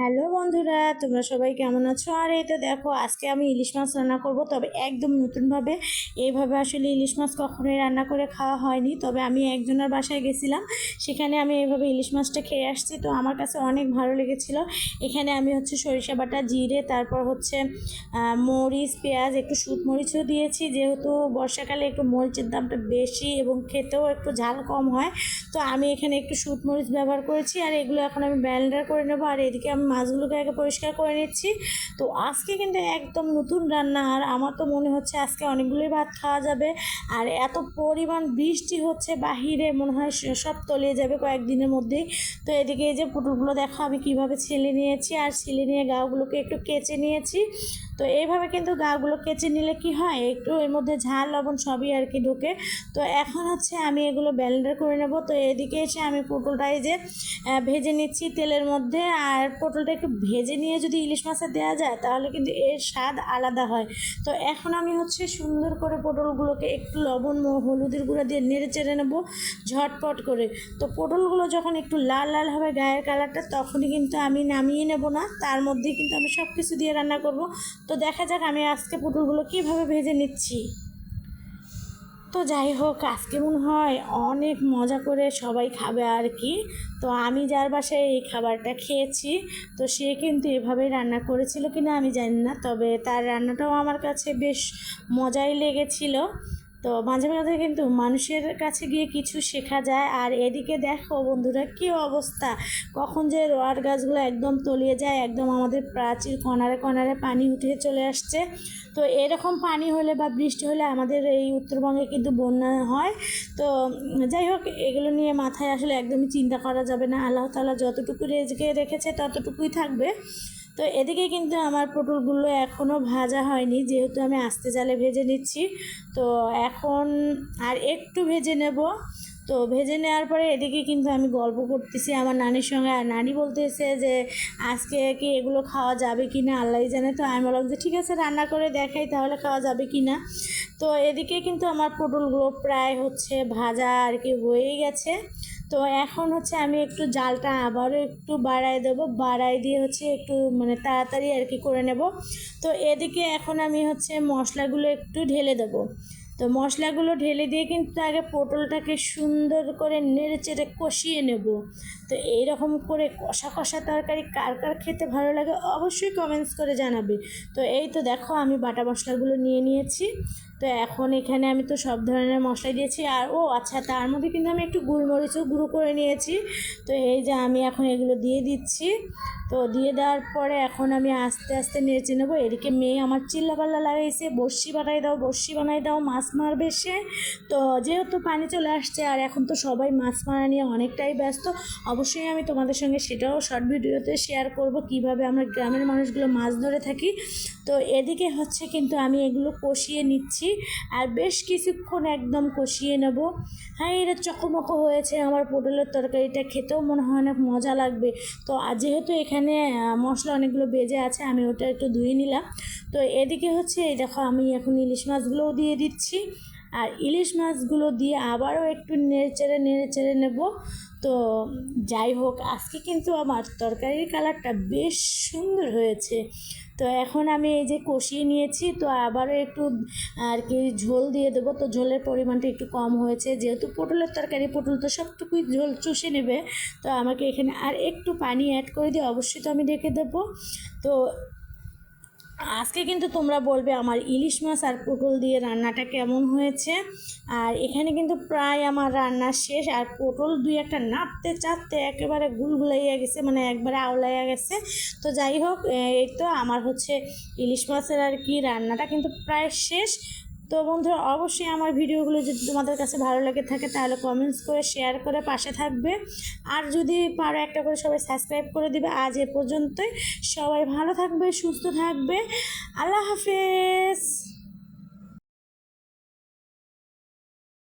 Hello বন্ধুরা, তোমরা সবাই কেমন আছো? আর এই তো দেখো, আজকে আমি ইলিশ মাছ রান্না করব, তবে একদম নতুনভাবে। এইভাবে আসলে ইলিশ মাছ কখনোই রান্না করে খাওয়া হয়নি, তবে আমি একজনের বাসায় গেছিলাম, সেখানে আমি এইভাবে ইলিশ মাছটা খেয়ে আসছি। তো আমার কাছে অনেক ভালো লেগেছিল। এখানে আমি হচ্ছে সরিষা বাটা, জিরে, তারপর হচ্ছে মরিচ, পেঁয়াজ, একটু শুট মরিচও দিয়েছি। যেহেতু বর্ষাকালে একটু মরিচের দামটা বেশি এবং খেতেও একটু ঝাল কম হয়, তো আমি এখানে একটু শুট মরিচ ব্যবহার করেছি। আর এগুলো এখন আমি ব্যালেন্ডার করে নেব। আর এদিকে আমি মাছগুলোকে আগে পরিষ্কার করে নিচ্ছি। তো আজকে কিন্তু একদম নতুন রান্না, আর আমার তো মনে হচ্ছে আজকে অনেকগুলোই ভাত খাওয়া যাবে। আর এত পরিমাণ বৃষ্টি হচ্ছে, বাহিরে মনে হয় সব তলিয়ে যাবে কয়েকদিনের মধ্যেই। তো এদিকে এই যে পুটুলগুলো দেখো, আমি কীভাবে ছেলে নিয়েছি, আর ছেলে নিয়ে গাগুলোকে একটু কেচে নিয়েছি। তো এইভাবে কিন্তু গাগুলো কেচে নিলে কি হয়, একটু এর মধ্যে ঝাল, লবণ সবই আর কি ঢোকে। তো এখন হচ্ছে আমি এগুলো ব্যালেন্ডার করে নেব। তো এদিকে এসে আমি পটলটা এই যে ভেজে নিচ্ছি তেলের মধ্যে, আর পটলটা একটু ভেজে নিয়ে যদি ইলিশ মাছে দেওয়া যায়, তাহলে কিন্তু এর স্বাদ আলাদা হয়। তো এখন আমি হচ্ছে সুন্দর করে পটলগুলোকে একটু লবণ হলুদের গুঁড়া দিয়ে নেড়ে চেড়ে নেব ঝটপট করে। তো পটলগুলো যখন একটু লাল লাল হবে গায়ের কালারটা, তখনই কিন্তু আমি নামিয়ে নেব না। তার মধ্যেই কিন্তু আমি সব কিছু দিয়ে রান্না করব। তো দেখা যাক আমি আজকে পটলগুলো কীভাবে ভেজে নিচ্ছি। তো যাই হোক, আজকে মনে হয় অনেক মজা করে সবাই খাবে আর কি। তো আমি যার বাসায় এই খাবারটা খেয়েছি, তো সে কিন্তু এভাবেই রান্না করেছিল কিনা আমি জানি না, তবে তার রান্নাটাও আমার কাছে বেশ মজাই লেগেছিল। তো মাঝে মাঝে কিন্তু মানুষের কাছে গিয়ে কিছু শেখা যায়। আর এদিকে দেখো বন্ধুরা কী অবস্থা। কখন যে রোয়ার গাছগুলো একদম তলিয়ে যায়, একদম আমাদের প্রাচীর কনারে কনারে পানি উঠে চলে আসছে। তো এরকম পানি হলে বা বৃষ্টি হলে আমাদের এই উত্তরবঙ্গে কিন্তু বন্যা হয়। তো যাই হোক, এগুলো নিয়ে মাথায় আসলে একদমই চিন্তা করা যাবে না। আল্লাহ তালা যতটুকু রেজকে রেখেছে ততটুকুই থাকবে। তো এদিকে কিন্তু আমার পটলগুলো এখনও ভাজা হয়নি, যেহেতু আমি আস্তে জালে ভেজে নিচ্ছি। তো এখন আর একটু ভেজে নেব। তো ভেজে নেওয়ার পরে এদিকে কিন্তু আমি গল্প করতেছি আমার নানির সঙ্গে। আর নানি বলতেছে যে, আজকে কি এগুলো খাওয়া যাবে কি না আল্লাহই জানে। তো আমি বললাম যে, ঠিক আছে, রান্না করে দেখাই তাহলে খাওয়া যাবে কি না তো এদিকে কিন্তু আমার পটলগুলো প্রায় হচ্ছে ভাজা আর কি হয়েই গেছে। তো এখন হচ্ছে আমি একটু জালটা আবারও একটু বাড়াই দেবো বাড়াই দিয়ে হচ্ছে একটু মানে তাড়াতাড়ি আর কি করে নেব। তো এদিকে এখন আমি হচ্ছে মশলাগুলো একটু ঢেলে দেবো। তো মশলাগুলো ঢেলে দিয়ে কিন্তু আগে পটলটাকে সুন্দর করে নেড়ে চেড়ে কষিয়ে নেব। তো এইরকম করে কষা কষা তরকারি কার কার খেতে ভালো লাগে অবশ্যই কমেন্টস করে জানাবে। তো এই তো দেখো আমি বাটা মশলাগুলো নিয়ে নিয়েছি। তো এখন এখানে আমি তো সব ধরনের মশলা দিয়েছি আর ও আচ্ছা তার মধ্যে কিন্তু আমি একটু গোলমরিচও গুঁড়ো করে নিয়েছি। তো এই যে আমি এখন এগুলো দিয়ে দিচ্ছি। তো দিয়ে দেওয়ার পরে এখন আমি আস্তে আস্তে নেড়ে নেব। এদিকে মেয়ে আমার চিল্লাপাল্লা লাগাইছে, বড়শি বানাই দাও, বড়শি বানাই দাও, মাছ মারবে সে। তো যেহেতু পানি চলে আসছে আর এখন তো সবাই মাছ মারা নিয়ে অনেকটাই ব্যস্ত, অবশ্যই আমি তোমাদের সঙ্গে সেটাও শর্ট ভিডিওতে শেয়ার করব কীভাবে আমরা গ্রামের মানুষগুলো মাছ ধরে থাকি। তো এদিকে হচ্ছে কিন্তু আমি এগুলো কষিয়ে নিচ্ছি আর বেশ কিছুক্ষণ একদম কষিয়ে নেব। হ্যাঁ এটা চকমকো হয়েছে, আমার পটলের তরকারিটা খেতেও মনে হয় অনেক মজা লাগবে। তো যেহেতু এখানে মশলা অনেকগুলো বেজে আছে, আমি ওটা একটু ধুয়ে নিলাম। তো এদিকে হচ্ছে, এই দেখো আমি এখন ইলিশ মাছগুলোও দিয়ে দিচ্ছি। আর ইলিশ মাছগুলো দিয়ে আবারও একটু নেড়ে চেড়ে নেড়ে চেড়ে নেব। তো যাই হোক, আজকে কিন্তু আমার তরকারির কালারটা বেশ সুন্দর হয়েছে। তো এখন আমি এই যে কষিয়ে নিয়েছি, তো আবারও একটু আর কি ঝোল দিয়ে দেবো। তো ঝোলের পরিমাণটা একটু কম হয়েছে। যেহেতু পটলের তরকারি, পটল তো সবটুকুই ঝোল চুষে নেবে। তো আমাকে এখানে আর একটু পানি অ্যাড করে দিয়ে অবশ্যই তো আমি রেখে দেবো। তো আজকে কিন্তু তোমরা বলবে আমার ইলিশ মাছ আর পটল দিয়ে রান্নাটা কেমন হয়েছে। আর এখানে কিন্তু প্রায় আমার রান্না শেষ, আর পটল দুই একটা নাড়তে চাড়তে একেবারে গুলগুলাইয়া গেছে মানে একবারে আওলাইয়া গেছে। তো যাই হোক এই তো আমার হচ্ছে ইলিশ মাছের আর কি রান্নাটা কিন্তু প্রায় শেষ। তো বন্ধুরা, অবশ্যই আমার ভিডিওগুলো যদি তোমাদের কাছে ভালো লাগে থাকে, তাহলে কমেন্টস করে শেয়ার করে পাশে থাকবে। আর যদি পারো একটা করে সবাই সাবস্ক্রাইব করে দিবে। আজ এ পর্যন্তই। সবাই ভালো থাকবে, সুস্থ থাকবে। আল্লাহ হাফেজ।